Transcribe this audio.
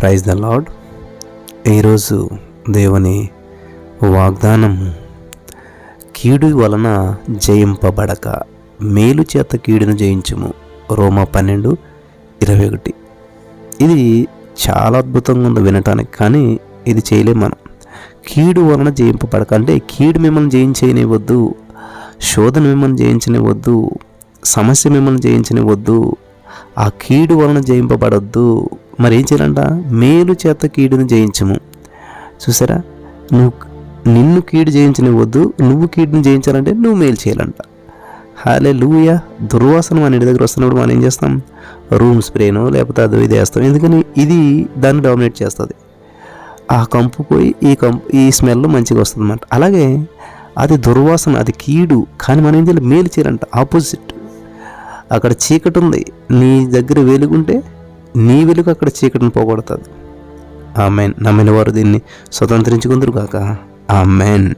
Praise the lord ఈరోజు దేవుని వాగ్దానం కీడు వలన జయింపబడక మేలు చేత కీడును జయించుము. రోమా పన్నెండు ఇరవై ఒకటి. ఇది చాలా అద్భుతంగా ఉంది వినటానికి కానీ ఇది చేయలేము మనం. కీడు వలన జయింపబడక అంటే కీడు మిమ్మల్ని జయించనివద్దు శోధన మిమ్మల్ని జయించనివద్దు సమస్య మిమ్మల్ని జయించనివద్దు ఆ కీడు వలన జయింపబడొద్దు. మరి ఏం చేయాలంట? మేలు చేత కీడును జయించము. చూసారా? నువ్వు నిన్ను కీడు జయించనివ్వద్దు. నువ్వు కీడును జయించాలంటే నువ్వు మేలు చేయాలంట. హాలే లూయ దుర్వాసన మన ఇంటి దగ్గర వస్తున్నప్పుడు మనం ఏం చేస్తాం? రూమ్ స్ప్రేనో లేకపోతే అది ఇది వేస్తాం. ఎందుకని? ఇది దాన్ని డామినేట్ చేస్తుంది. ఆ కంపు పోయి ఈ కంపు ఈ స్మెల్ మంచిగా వస్తుంది అన్నమాట అలాగే అది దుర్వాసన అది కీడు. కానీ మనం ఏం చేయాలి? మేలు చేయాలంట. ఆపోజిట్. అక్కడ చీకటి ఉంది నీ దగ్గర వెలుగుంటే నీ వెలుగు అక్కడ చీకటిని పోగొడుతుంది. ఆమెన్. నమ్మిన వారు దీన్ని స్వతంత్రించుకుందరు కాక ఆమెన్.